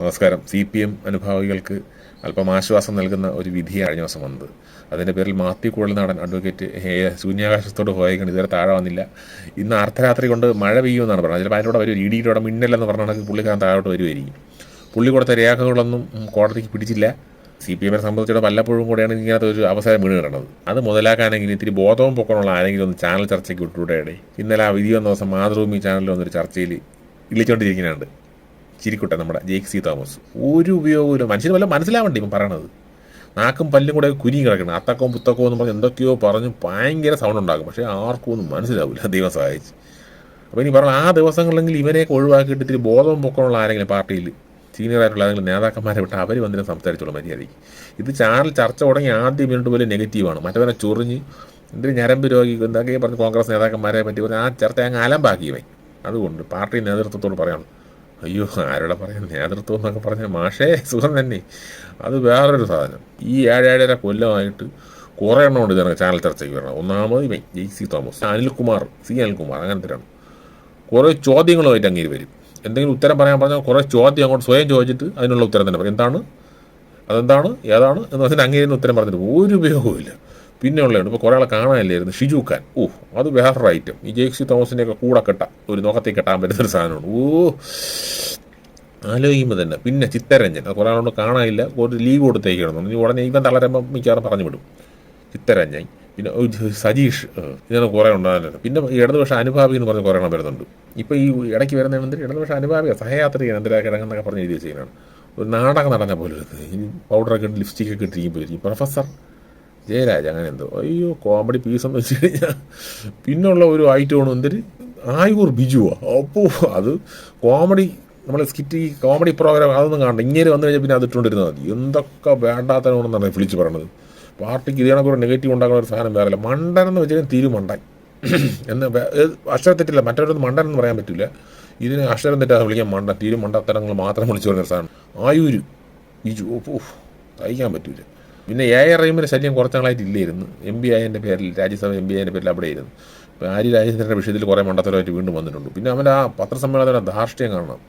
നമസ്കാരം. C P M അനുഭാവികൾക്ക് അല്പം ആശ്വാസം നൽകുന്ന ഒരു വിധിയാണ് കഴിഞ്ഞ ദിവസം വന്നത്. അതിന്റെ പേരിൽ മാത്യു കുഴൽനാടൻ അഡ്വക്കേറ്റ് ഹേ ശൂന്യാകാശത്തോട് പോയേക്കാണ് ഇതുവരെ താഴെ വന്നില്ല. ഇന്ന് അർദ്ധരാത്രി കൊണ്ട് മഴ പെയ്യുമെന്നാണ് പറഞ്ഞത്. ചിലപ്പോൾ അതിലൂടെ വരും ഇടിയിലൂടെ മിന്നലെന്ന് പറഞ്ഞാൽ പുള്ളിക്കാരൻ താഴോട്ട് വരുമായിരിക്കും പുള്ളി കൊടുത്ത രേഖകളൊന്നും കോടതിക്ക് പിടിച്ചില്ല. സി പി എമ്മിനെ സംബന്ധിച്ചിടത്തോളം വല്ലപ്പോഴും കൂടെയാണ് ഇങ്ങനത്തെ ഒരു അവസരം വീണ് കിടന്നത്. അത് മുതലാക്കാനെങ്കിൽ ഇത്തിരി ബോധവും പൊക്കമുള്ള ആരെങ്കിലും ഒന്ന് ചാനൽ ചർച്ചയ്ക്ക് വിട്ടുകൂടെ ഇന്നലെ ആ വിധി വന്ന ദിവസം മാതൃഭൂമി ചാനലിൽ വന്നൊരു ചർച്ചയിൽ ഇളിച്ചുകൊണ്ടിരിക്കുന്നുണ്ട് ചിരിക്കുട്ടെ നമ്മുടെ ജെയ്ക് സി തോമസ്. ഒരു ഉപയോഗമില്ല മനുഷ്യന് വല്ല മനസ്സിലാവണ്ടേ ഇപ്പം പറയണത്? നാക്കും പല്ലും കൂടെ കുരുങ്ങി കിടക്കണം. അത്തക്കവും പുത്തക്കവും എന്ന് പറഞ്ഞ് എന്തൊക്കെയോ പറഞ്ഞ് ഭയങ്കര സൗണ്ട് ഉണ്ടാകും പക്ഷേ ആർക്കും ഒന്നും മനസ്സിലാവില്ല. ദൈവം സഹായിച്ച്. അപ്പോൾ ഇനി പറഞ്ഞ ആ ദിവസങ്ങളിലെങ്കിൽ ഇവനെയൊക്കെ ഒഴിവാക്കിയിട്ട് ഇത്തിരി ബോധം പൊക്കമുള്ള ആരെങ്കിലും പാർട്ടിയിൽ സീനിയർ ആയിട്ടുള്ള ആരെങ്കിലും നേതാക്കന്മാരെ വിട്ട് അവർ വന്നിട്ട് സംസാരിച്ചോളൂ മര്യാദയ്ക്ക്. ഇത് ചാനൽ ചർച്ച തുടങ്ങി ആദ്യം മിനിറ്റ് പോലെ നെഗറ്റീവാണ് മറ്റവനെ ചൊറിഞ്ഞ് എന്തൊരു ഞരമ്പ് രോഗി എന്തൊക്കെ പറഞ്ഞ് കോൺഗ്രസ് നേതാക്കന്മാരെ പറ്റി പറഞ്ഞ് ആ ചർച്ച അങ്ങ് അലമ്പാക്കിയവൻ അതുകൊണ്ട് പാർട്ടി നേതൃത്വത്തോട് പറയണം. അയ്യോ ആരോടെ പറയാൻ നേതൃത്വം എന്നൊക്കെ പറഞ്ഞ മാഷേ സുഖം തന്നെ. അത് വേറൊരു സാധനം. ഈ ഏഴേഴര കൊല്ലമായിട്ട് കുറേ എണ്ണം ഉണ്ട് ഇതിനൊക്കെ ചാനൽ ചർച്ചയ്ക്ക് വരണം. ഒന്നാമത് ഇവൻ ജെ സി തോമസ് അനിൽകുമാർ സി അനിൽകുമാർ അങ്ങനത്തെ കുറേ ചോദ്യങ്ങളുമായിട്ട് അങ്ങേര് വരും. എന്തെങ്കിലും ഉത്തരം പറയാൻ പറഞ്ഞാൽ കുറേ ചോദ്യം അങ്ങോട്ട് സ്വയം ചോദിച്ചിട്ട് അതിനുള്ള ഉത്തരം തന്നെ പറയും. എന്താണ്? അതെന്താണ്? ഏതാണ്? എന്ന് പറഞ്ഞാൽ അങ്ങേരുന്ന ഉത്തരം പറഞ്ഞിട്ട് ഒരു ഉപയോഗവുമില്ല. പിന്നെ ഉള്ളതാണ് ഇപ്പോൾ കുറേ ആളെ കാണാനില്ലായിരുന്നു. ഷിജു ഖാൻ. ഓ അത് വേറൊരു ഐറ്റം ഈ ജെയ്സി തോമസിന്റെയൊക്കെ കൂടെ കെട്ടാം. ഒരു നോക്കത്തിൽ കെട്ടാൻ പറ്റുന്നൊരു സാധനമാണ്. ഓ ആലോചിക്കുമ്പോൾ തന്നെ. പിന്നെ ചിത്തരഞ്ജൻ. അത് കുറേ ആളോട് കാണാനില്ല. ഒരു ലീവ് കൊടുത്തേക്കണം ഉടനെ ഇവൻ തളരുമ്പോൾ മിക്കവാറും പറഞ്ഞു വിടും. ചിത്തരഞ്ജൻ. പിന്നെ സജീഷ്. ഇങ്ങനെ കുറേ ഉണ്ടാകുന്നുണ്ട് പിന്നെ ഇടതുപക്ഷ അനുഭാവി എന്ന് പറഞ്ഞ് കുറേ എണ്ണം വരുന്നുണ്ട്. ഇപ്പോൾ ഈ ഇടയ്ക്ക് വരുന്ന എന്തിന് ഇടതുപക്ഷ അനുഭാവിക സഹയാത്രികൻ എന്തിനാ കിടങ്ങെന്നൊക്കെ പറഞ്ഞ് എഴുതി ചെയ്യുന്നതാണ്. ഒരു നാടകം നടന്ന പോലെ പൗഡറൊക്കെ ഇട്ട് ലിപ്സ്റ്റിക്കൊക്കെ ഇട്ടിരിക്കുമ്പോൾ പ്രൊഫസർ ജയരാജ് അങ്ങനെ എന്തോ. അയ്യോ കോമഡി പീസ് എന്ന് വെച്ച് കഴിഞ്ഞാൽ പിന്നുള്ള ഒരു ഐറ്റമാണ് എന്തൊരു? ആയൂർ ബിജുവാ. അപ്പോൾ അത് കോമഡി നമ്മൾ സ്കിറ്റ് ഈ കോമഡി പ്രോഗ്രാം അതൊന്നും കാണണ്ട. ഇങ്ങനെ വന്നു കഴിഞ്ഞാൽ പിന്നെ അത് ഇട്ടുകൊണ്ടിരുന്നാൽ മതി. എന്തൊക്കെ വേണ്ടാത്തതാണെന്നാണ് വിളിച്ച് പറയണത്. പാർട്ടിക്ക് ഇതിനെ കണക്കൊരു നെഗറ്റീവ് ഉണ്ടാക്കുന്ന ഒരു സാധനം വേറെ മണ്ടൻ എന്ന് വെച്ചാൽ തിരുമണ്ടൻ എന്ന് അക്ഷരം തെറ്റില്ല. മറ്റവരൊന്നും മണ്ടൻ എന്ന് പറയാൻ പറ്റില്ല. ഇതിന് അക്ഷരം തെറ്റാതെ വിളിക്കാൻ മണ്ട തീരു മണ്ടത്തരങ്ങൾ മാത്രം വിളിച്ചു പറഞ്ഞ സാധനം. ആയൂര് ബിജു. ഓ തയ്ക്കാൻ പറ്റൂല. പിന്നെ എ ആർ റഹീമിന്റെ ശല്യം കുറച്ച് നാളായിട്ട് ഇല്ലായിരുന്നു. എം ബി ആയതിന്റെ പേരിൽ രാജ്യസഭ എം ബി ആയതിന്റെ പേരിൽ അവിടെ ആയിരുന്നു. ഇപ്പോൾ ആര്യ രാജേന്ദ്രന്റെ വിഷയത്തിൽ കുറേ മണ്ടത്തരമായിട്ട് വീണ്ടും വന്നിട്ടുണ്ട്. പിന്നെ അവന്റെ ആ പത്രസമ്മേളനത്തിന്റെ ധാർഷ്ട്യം കാണണം.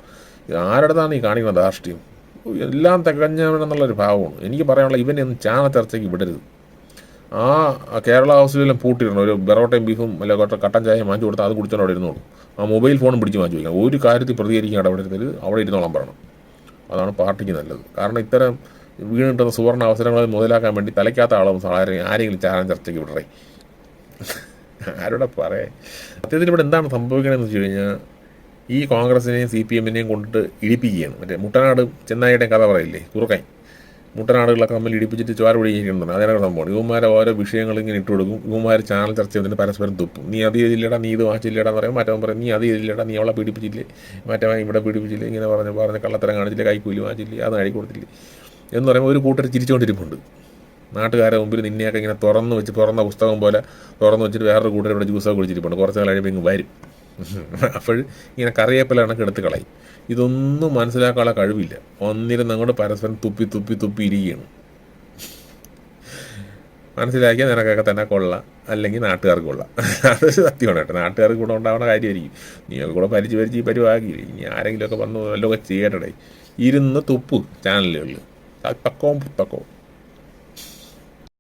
ആരുടേതാണ് ഈ കാണിക്കുന്ന ധാർഷ്ട്യം? എല്ലാം തികഞ്ഞവനെന്നുള്ളൊരു ഭാവമാണ്. എനിക്ക് പറയാനുള്ള ഇവനെ ഒന്നും ചാന ചർച്ചയ്ക്ക് വിടരുത്. ആ കേരള ഹൗസിലെല്ലാം പൂട്ടിയിടണം. ഒരു ബെറോട്ടയും ബീഫും അല്ലെ കട്ടൻ ചായ വാങ്ങിച്ചു കൊടുത്താൽ അത് കുടിച്ചോണ്ട് അവിടെ ഇരുന്നോളൂ. ആ മൊബൈൽ ഫോണും പിടിച്ച് വാങ്ങിച്ചു വയ്ക്കണം. ഒരു കാര്യത്തിൽ പ്രതികരിക്കാൻ ഇടപെടരുത്. അവിടെ ഇരുന്നോളാൻ പറയണം. അതാണ് പാർട്ടിക്ക് നല്ലത്. കാരണം ഇത്തരം വീണിട്ടുന്ന സുവർണ അവസരങ്ങൾ മുതലാക്കാൻ വേണ്ടി തലയ്ക്കാത്ത ആളും ആരെങ്കിലും ചാനൽ ചർച്ചയ്ക്ക് വിടറേ. ആരോടെ പറയേ? സത്യത്തിൽ ഇവിടെ എന്താണ് സംഭവിക്കണമെന്ന് വെച്ച് കഴിഞ്ഞാൽ ഈ കോൺഗ്രസിനെയും സി പി എമ്മിനെയും കൊണ്ടിട്ട് ഇടിപ്പിക്കുകയാണ്. മറ്റേ മുട്ടനാട് ചെന്നായിയുടെയും കഥ പറയില്ലേ? കുറുക്കൻ. മുട്ടനാടുകളൊക്കെ തമ്മിൽ ഇടിപ്പിച്ചിട്ട് ചോര പിടിക്കുന്നുണ്ട് അതിനാണ് സംഭവം. ഇവന്മാരെ ഓരോ വിഷയങ്ങൾ ഇങ്ങനെ ഇട്ട് കൊടുക്കും. ഇവന്മാർ ചാനൽ ചർച്ച ചെയ്തിട്ട് പരസ്പരം തുപ്പും. നീ അത് ചെയ്തില്ലടാ നീ ഇത് വാങ്ങിച്ചില്ലടാ പറയും മറ്റവൻ പറയും നീ അത് ചെയ്തില്ലടാ നീ അവളെ പീഡിപ്പിച്ചില്ലേ? മറ്റവൻ ഇവിടെ പീഡിപ്പിച്ചില്ലേ? ഇങ്ങനെ പറഞ്ഞ് പറഞ്ഞ് കള്ളത്തരം കാണിച്ചില്ലേ? കൈക്കൂലി വാങ്ങിച്ചില്ലേ? അത് അഴി കൊടുത്തില്ലേ? എന്ന് പറയുമ്പോൾ ഒരു കൂട്ടർ ചിരിച്ചുകൊണ്ടിരിപ്പുണ്ട്. നാട്ടുകാരെ മുമ്പിൽ നിന്നെയൊക്കെ ഇങ്ങനെ തുറന്നു വെച്ച് തുറന്ന പുസ്തകം പോലെ തുറന്നു വെച്ചിട്ട് വേറൊരു കൂട്ടർ ഇവിടെ ജ്യൂസൊക്കെ കുടിച്ചിരിപ്പുണ്ട്. കുറച്ച് നാൾ കഴിയുമ്പോൾ ഇങ്ങ് വരും. അപ്പോൾ ഇങ്ങനെ കറിയേപ്പല കണക്ക് എടുത്ത് കളയും. ഇതൊന്നും മനസ്സിലാക്കാനുള്ള കഴിവില്ല. ഒന്നിലും അങ്ങോട്ട് പരസ്പരം തുപ്പി തുപ്പി തുപ്പി ഇരിക്കുകയാണ്. മനസ്സിലാക്കിയാൽ നിനക്കൊക്കെ തന്നെ കൊള്ളാം അല്ലെങ്കിൽ നാട്ടുകാർക്ക് കൊള്ളാം. അത് സത്യമാണ് കേട്ടോ. നാട്ടുകാർക്ക് കൂടെ ഉണ്ടാവുന്ന കാര്യമായിരിക്കും. നീയൊക്കെ കൂടെ പരിചയ പരിചയ പരിവാക്കി ഇനി ആരെങ്കിലുമൊക്കെ വന്ന് വല്ലതൊക്കെ ചെയ്യട്ടെ ഇരുന്ന് തുപ്പ് ചാനലുകളിൽ. Tá, tá taco, taco. Tá